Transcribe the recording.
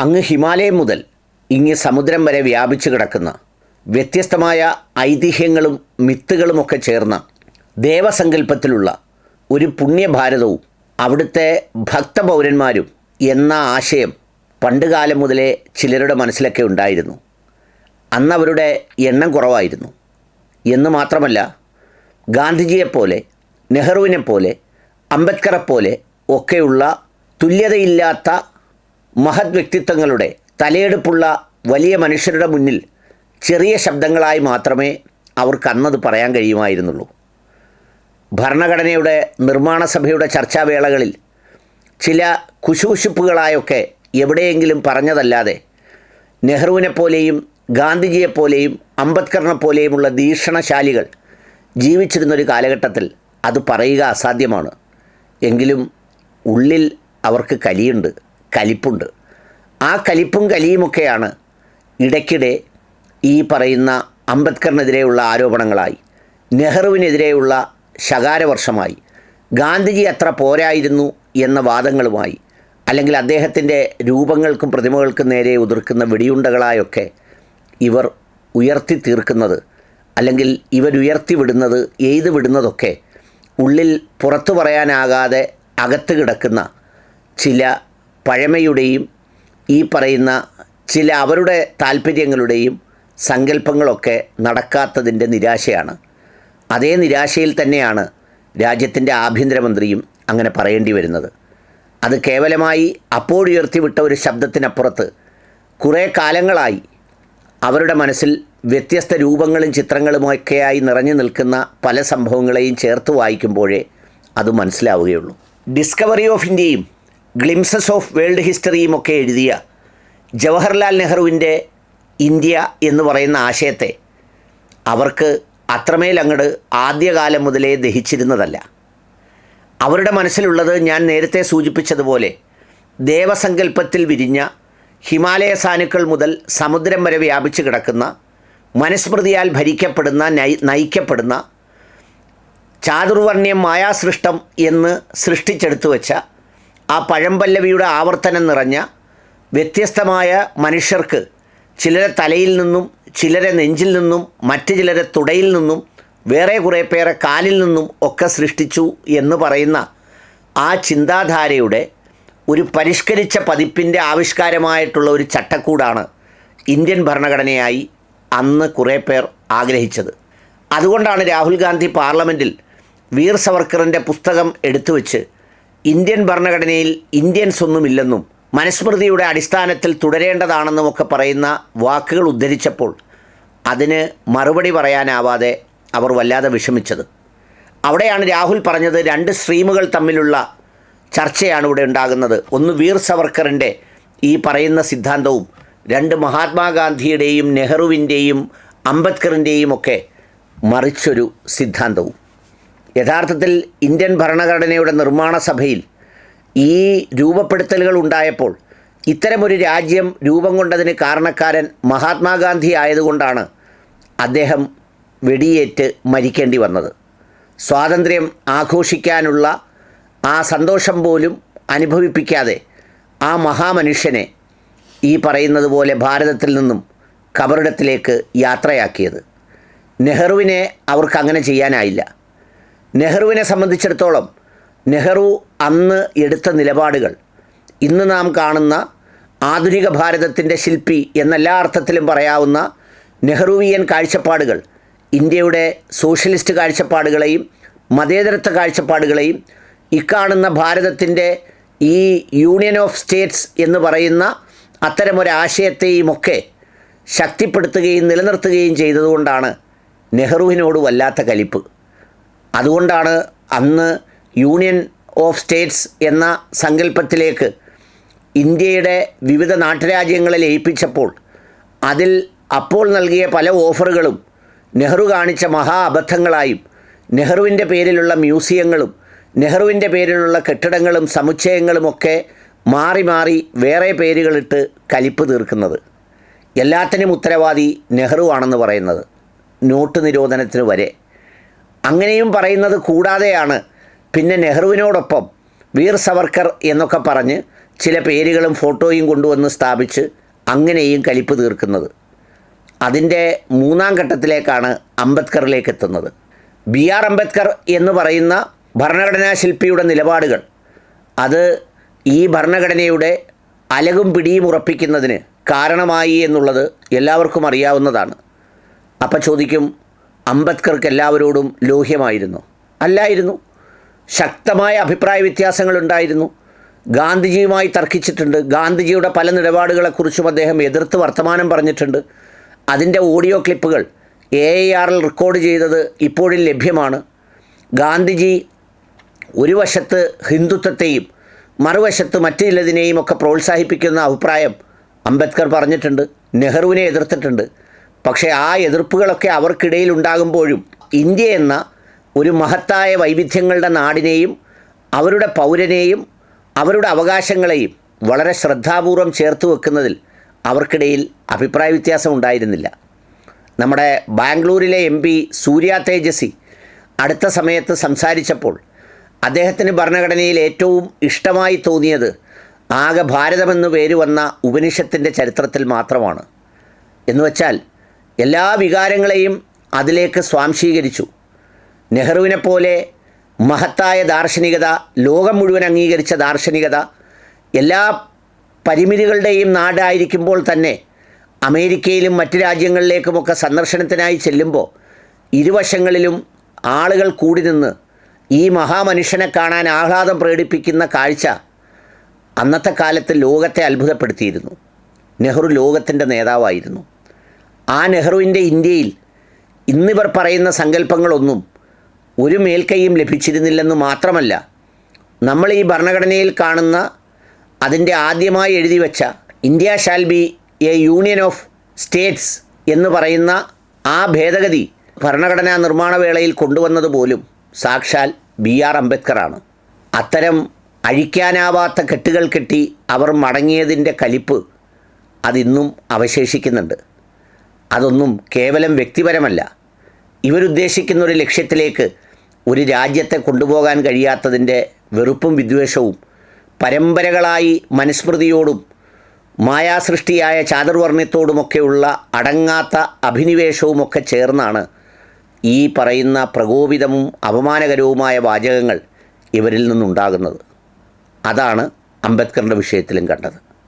അങ്ങ് ഹിമാലയം മുതൽ ഇങ്ങ് സമുദ്രം വരെ വ്യാപിച്ചു കിടക്കുന്ന വ്യത്യസ്തമായ ഐതിഹ്യങ്ങളും മിത്തുകളുമൊക്കെ ചേർന്ന ദേവസങ്കല്പത്തിലുള്ള ഒരു പുണ്യഭാരതവും അവിടുത്തെ ഭക്തപൗരന്മാരും എന്ന ആശയം പണ്ടുകാലം മുതലേ ചിലരുടെ മനസ്സിലൊക്കെ ഉണ്ടായിരുന്നു. അന്നവരുടെ എണ്ണം കുറവായിരുന്നു. എന്ന് മാത്രമല്ല ഗാന്ധിജിയെപ്പോലെ നെഹ്റുവിനെപ്പോലെ അംബേദ്കറെപ്പോലെ ഒക്കെയുള്ള തുല്യതയില്ലാത്ത മഹത് വ്യക്തിത്വങ്ങളുടെ തലയെടുപ്പുള്ള വലിയ മനുഷ്യരുടെ മുന്നിൽ ചെറിയ ശബ്ദങ്ങളായി മാത്രമേ അവർക്ക് അന്നത് പറയാൻ കഴിയുമായിരുന്നുള്ളൂ. ഭരണഘടനയുടെ നിർമ്മാണ സഭയുടെ ചർച്ചാവേളകളിൽ ചില കുശുകുശുപ്പുകളായൊക്കെ എവിടെയെങ്കിലും പറഞ്ഞതല്ലാതെ നെഹ്റുവിനെപ്പോലെയും ഗാന്ധിജിയെപ്പോലെയും അംബേദ്കറിനെ പോലെയുമുള്ള ദീക്ഷണശാലികൾ ജീവിച്ചിരുന്നൊരു കാലഘട്ടത്തിൽ അത് പറയുക അസാധ്യമാണ്. എങ്കിലും ഉള്ളിൽ അവർക്ക് കലിയുണ്ട്. കലിപ്പുണ്ട്. ആ കലിപ്പും കലിയുമൊക്കെയാണ് ഇടയ്ക്കിടെ ഈ പറയുന്ന അംബേദ്കറിനെതിരെയുള്ള ആരോപണങ്ങളായി. നെഹ്റുവിനെതിരെയുള്ള ശകാരവർഷമായി. ഗാന്ധിജി അത്ര പോരായിരുന്നു എന്ന വാദങ്ങളുമായി. അല്ലെങ്കിൽ അദ്ദേഹത്തിന്റെ രൂപങ്ങൾക്കും പ്രതിമകൾക്കും നേരെ ഉതിർക്കുന്ന വെടിയുണ്ടകളായൊക്കെ ഇവർ ഉയർത്തി തീർക്കുന്നത് അല്ലെങ്കിൽ ഇവരുയർത്തി വിടുന്നത് എയ്ത് വിടുന്നതൊക്കെ ഉള്ളിൽ പുറത്തു പറയാനാകാതെ അകത്ത് കിടക്കുന്ന ചില പഴമയുടെയും ഈ പറയുന്ന ചില അവരുടെ താല്പര്യങ്ങളുടെയും സങ്കല്പങ്ങളൊക്കെ നടക്കാത്തതിന്റെ നിരാശയാണ്. അതേ നിരാശയിൽ തന്നെയാണ് രാജ്യത്തിന്റെ ആഭ്യന്തരമന്ത്രിയും അങ്ങനെ പറയേണ്ടി വരുന്നത്. അത് കേവലമായി അപ്പോഴുയർത്തിവിട്ട ഒരു ശബ്ദത്തിനപ്പുറത്ത് കുറേ കാലങ്ങളായി അവരുടെ മനസ്സിൽ വ്യത്യസ്ത രൂപങ്ങളും ചിത്രങ്ങളുമൊക്കെയായി നിറഞ്ഞു നിൽക്കുന്ന പല സംഭവങ്ങളെയും ചേർത്ത് വായിക്കുമ്പോഴേ അത് മനസ്സിലാവുകയുള്ളൂ. ഡിസ്കവറി ഓഫ് ഇന്ത്യയും ഗ്ലിംസസ് ഓഫ് വേൾഡ് ഹിസ്റ്ററിയും ഒക്കെ എഴുതിയ ജവഹർലാൽ നെഹ്റുവിന്റെ ഇന്ത്യ എന്ന് പറയുന്ന ആശയത്തെ അവർക്ക് അത്രമേൽ അങ്ങോട്ട് ആദ്യകാലം മുതലേ ദഹിച്ചിരുന്നതല്ല. അവരുടെ മനസ്സിലുള്ളത് ഞാൻ നേരത്തെ സൂചിപ്പിച്ചതുപോലെ ദേവസങ്കല്പത്തിൽ വിരിഞ്ഞ ഹിമാലയ സാനുക്കൾ മുതൽ സമുദ്രം വരെ വ്യാപിച്ചു കിടക്കുന്ന മനുസ്മൃതിയാൽ ഭരിക്കപ്പെടുന്ന നയി നയിക്കപ്പെടുന്ന ചാതുർവർണ്യം മായാസൃഷ്ടം എന്ന് സൃഷ്ടിച്ചെടുത്തു വെച്ച ആ പഴംപല്ലവിയുടെ ആവർത്തനം നിറഞ്ഞ വ്യത്യസ്തമായ മനുഷ്യർക്ക് ചിലരെ തലയിൽ നിന്നും ചിലരെ നെഞ്ചിൽ നിന്നും മറ്റു ചിലരെ തുടയിൽ നിന്നും വേറെ കുറേ പേരെ കാലിൽ നിന്നും ഒക്കെ സൃഷ്ടിച്ചു എന്ന് പറയുന്ന ആ ചിന്താധാരയുടെ ഒരു പരിഷ്കരിച്ച പതിപ്പിന്റെ ആവിഷ്കാരമായിട്ടുള്ള ഒരു ചട്ടക്കൂടാണ് ഇന്ത്യൻ ഭരണഘടനയായി അന്ന് കുറേ പേർ ആഗ്രഹിച്ചത്. അതുകൊണ്ടാണ് രാഹുൽ ഗാന്ധി പാർലമെന്റിൽ വീർ സവർക്കറിന്റെ പുസ്തകം എടുത്തു വെച്ച് ഇന്ത്യൻ ഭരണഘടനയിൽ ഇന്ത്യൻസ് ഒന്നുമില്ലെന്നും മനുസ്മൃതിയുടെ അടിസ്ഥാനത്തിൽ തുടരേണ്ടതാണെന്നും ഒക്കെ പറയുന്ന വാക്കുകൾ ഉദ്ധരിച്ചപ്പോൾ അതിന് മറുപടി പറയാനാവാതെ അവർ വല്ലാതെ വിഷമിച്ചത്. അവിടെയാണ് രാഹുൽ പറഞ്ഞത് രണ്ട് സ്ട്രീമുകൾ തമ്മിലുള്ള ചർച്ചയാണ് ഇവിടെ ഉണ്ടാകുന്നത്. ഒന്ന് വീർ സവർക്കറിന്റെ ഈ പറയുന്ന സിദ്ധാന്തവും രണ്ട് മഹാത്മാഗാന്ധിയുടെയും നെഹ്റുവിന്റെയും അംബേദ്കറിന്റെയും ഒക്കെ മറിച്ചൊരു സിദ്ധാന്തവും. യഥാർത്ഥത്തിൽ ഇന്ത്യൻ ഭരണഘടനയുടെ നിർമ്മാണ സഭയിൽ ഈ രൂപപ്പെടുത്തലുകൾ ഉണ്ടായപ്പോൾ ഇത്തരമൊരു രാജ്യം രൂപം കൊണ്ടതിന് കാരണക്കാരൻ മഹാത്മാഗാന്ധി ആയതുകൊണ്ടാണ് അദ്ദേഹം വെടിയേറ്റ് മരിക്കേണ്ടി വന്നത്. സ്വാതന്ത്ര്യം ആഘോഷിക്കാനുള്ള ആ സന്തോഷം പോലും അനുഭവിപ്പിക്കാതെ ആ മഹാമനുഷ്യനെ ഈ പറയുന്നത് പോലെ ഭാരതത്തിൽ നിന്നും കബറിടത്തിലേക്ക് യാത്രയാക്കിയത്. നെഹ്റുവിനെ അവർക്ക് അങ്ങനെ ചെയ്യാനായില്ല. നെഹ്റുവിനെ സംബന്ധിച്ചിടത്തോളം നെഹ്റു അന്ന് എടുത്ത നിലപാടുകൾ ഇന്ന് നാം കാണുന്ന ആധുനിക ഭാരതത്തിന്റെ ശില്പി എന്നെല്ലാ അർത്ഥത്തിലും പറയാവുന്ന നെഹ്റുവിയൻ കാഴ്ചപ്പാടുകൾ ഇന്ത്യയുടെ സോഷ്യലിസ്റ്റ് കാഴ്ചപ്പാടുകളെയും മതേതരത്വ കാഴ്ചപ്പാടുകളെയും ഇക്കാണുന്ന ഭാരതത്തിന്റെ ഈ യൂണിയൻ ഓഫ് സ്റ്റേറ്റ്സ് എന്ന് പറയുന്ന അത്തരമൊരാശയത്തെയുമൊക്കെ ശക്തിപ്പെടുത്തുകയും നിലനിർത്തുകയും ചെയ്തതുകൊണ്ടാണ് നെഹ്റുവിനോട് വല്ലാത്ത കലിപ്പ്. അതുകൊണ്ടാണ് അന്ന് യൂണിയൻ ഓഫ് സ്റ്റേറ്റ്സ് എന്ന സങ്കല്പത്തിലേക്ക് ഇന്ത്യയുടെ വിവിധ നാട്ടുരാജ്യങ്ങളെ ലയിപ്പിച്ചപ്പോൾ അതിൽ അപ്പോൾ നൽകിയ പല ഓഫറുകളും നെഹ്റു കാണിച്ച മഹാ അബദ്ധങ്ങളായും നെഹ്റുവിന്റെ പേരിലുള്ള മ്യൂസിയങ്ങളും നെഹ്റുവിന്റെ പേരിലുള്ള കെട്ടിടങ്ങളും സമുച്ചയങ്ങളുമൊക്കെ മാറി മാറി വേറെ പേരുകളിട്ട് കലിപ്പ് തീർക്കുന്നത്. എല്ലാത്തിനും ഉത്തരവാദി നെഹ്റു ആണെന്ന് പറയുന്നത്. നോട്ട് നിരോധനത്തിന് വരെ. അങ്ങനെയും പറയുന്നത് കൂടാതെയാണ്. പിന്നെ നെഹ്റുവിനോടൊപ്പം വീർ സവർക്കർ എന്നൊക്കെ പറഞ്ഞ് ചില പേരുകളും ഫോട്ടോയും കൊണ്ടുവന്ന് സ്ഥാപിച്ച് അങ്ങനെയും കലിപ്പ് തീർക്കുന്നത്. അതിന്റെ മൂന്നാം ഘട്ടത്തിലേക്കാണ് അംബേദ്കറിലേക്ക് എത്തുന്നത്. ബി ആർ അംബേദ്കർ എന്ന് പറയുന്ന ഭരണഘടനാ ശില്പിയുടെ നിലപാടുകൾ അത് ഈ ഭരണഘടനയുടെ അലകും പിടിയും ഉറപ്പിക്കുന്നതിന് കാരണമായി എന്നുള്ളത് എല്ലാവർക്കും അറിയാവുന്നതാണ്. അപ്പം ചോദിക്കും അംബേദ്കർക്ക് എല്ലാവരോടും ലോഹ്യമായിരുന്നു. അല്ലായിരുന്നു. ശക്തമായ അഭിപ്രായ വ്യത്യാസങ്ങളുണ്ടായിരുന്നു. ഗാന്ധിജിയുമായി തർക്കിച്ചിട്ടുണ്ട്. ഗാന്ധിജിയുടെ പല നിലപാടുകളെക്കുറിച്ചും അദ്ദേഹം എതിർത്ത് വർത്തമാനം പറഞ്ഞിട്ടുണ്ട്. അതിന്റെ ഓഡിയോ ക്ലിപ്പുകൾ എ ആറിൽ റെക്കോർഡ് ചെയ്തത് ഇപ്പോഴും ലഭ്യമാണ്. ഗാന്ധിജി ഒരു വശത്ത് ഹിന്ദുത്വത്തെയും മറുവശത്ത് മറ്റു ചിലതിനെയും ഒക്കെ പ്രോത്സാഹിപ്പിക്കുന്ന അഭിപ്രായം അംബേദ്കർ പറഞ്ഞിട്ടുണ്ട്. നെഹ്റുവിനെ എതിർത്തിട്ടുണ്ട്. പക്ഷേ ആ എതിർപ്പുകളൊക്കെ അവർക്കിടയിൽ ഉണ്ടാകുമ്പോഴും ഇന്ത്യ എന്ന ഒരു മഹത്തായ വൈവിധ്യങ്ങളുടെ നാടിനെയും അവരുടെ പൗരനെയും അവരുടെ അവകാശങ്ങളെയും വളരെ ശ്രദ്ധാപൂർവം ചേർത്ത് വെക്കുന്നതിൽ അവർക്കിടയിൽ അഭിപ്രായ വ്യത്യാസം ഉണ്ടായിരുന്നില്ല. നമ്മുടെ ബാംഗ്ലൂരിലെ എം പി സൂര്യ തേജസ്വി അടുത്ത സമയത്ത് സംസാരിച്ചപ്പോൾ അദ്ദേഹത്തിന് ഭരണഘടനയിൽ ഏറ്റവും ഇഷ്ടമായി തോന്നിയത് ആകെ ഭാരതമെന്ന് പേര് വന്ന ഉപനിഷത്തിന്റെ ചരിത്രത്തിൽ മാത്രമാണ്. എന്നുവെച്ചാൽ എല്ലാ വികാരങ്ങളെയും അതിലേക്ക് സ്വാംശീകരിച്ചു. നെഹ്റുവിനെ പോലെ മഹത്തായ ദാർശനികത ലോകം മുഴുവൻ അംഗീകരിച്ച ദാർശനികത എല്ലാ പരിമിതികളുടെയും നാടായിരിക്കുമ്പോൾ തന്നെ അമേരിക്കയിലും മറ്റ് രാജ്യങ്ങളിലേക്കുമൊക്കെ സന്ദർശനത്തിനായി ചെല്ലുമ്പോൾ ഇരുവശങ്ങളിലും ആളുകൾ കൂടി നിന്ന് ഈ മഹാമനുഷ്യനെ കാണാൻ ആഹ്ലാദം പ്രകടിപ്പിക്കുന്ന കാഴ്ച അന്നത്തെ കാലത്ത് ലോകത്തെ അത്ഭുതപ്പെടുത്തിയിരുന്നു. നെഹ്റു ലോകത്തിന്റെ നേതാവായിരുന്നു. ആ നെഹ്റുവിന്റെ ഇന്ത്യയിൽ ഇന്നിവർ പറയുന്ന സങ്കല്പങ്ങളൊന്നും ഒരു മേൽക്കൈയും ലഭിച്ചിരുന്നില്ലെന്ന് മാത്രമല്ല നമ്മൾ ഈ ഭരണഘടനയിൽ കാണുന്ന അതിന്റെ ആദ്യമായി എഴുതി വച്ച India shall be a union of states എന്ന് പറയുന്ന ആ ഭേദഗതി ഭരണഘടനാ നിർമ്മാണ വേളയിൽ കൊണ്ടുവന്നത് പോലും സാക്ഷാൽ ബി ആർ അംബേദ്കറാണ്. അത്തരം അഴിക്കാനാവാത്ത കെട്ടുകൾ കെട്ടി അവർ മടങ്ങിയതിന്റെ കലിപ്പ് അതിന്നും അവശേഷിക്കുന്നുണ്ട്. അതൊന്നും കേവലം വ്യക്തിപരമല്ല. ഇവരുദ്ദേശിക്കുന്ന ഒരു ലക്ഷ്യത്തിലേക്ക് ഒരു രാജ്യത്തെ കൊണ്ടുപോകാൻ കഴിയാത്തതിന്റെ വെറുപ്പും വിദ്വേഷവും പരമ്പരകളായി മനുസ്മൃതിയോടും മായാസൃഷ്ടിയായ ചാതുർവർണയത്തോടുമൊക്കെയുള്ള അടങ്ങാത്ത അഭിനിവേശവുമൊക്കെ ചേർന്നാണ് ഈ പറയുന്ന പ്രകോപിതവും അപമാനകരവുമായ വാചകങ്ങൾ ഇവരിൽ നിന്നുണ്ടാകുന്നത്. അതാണ് അംബേദ്കറിന്റെ വിഷയത്തിലും കണ്ടത്.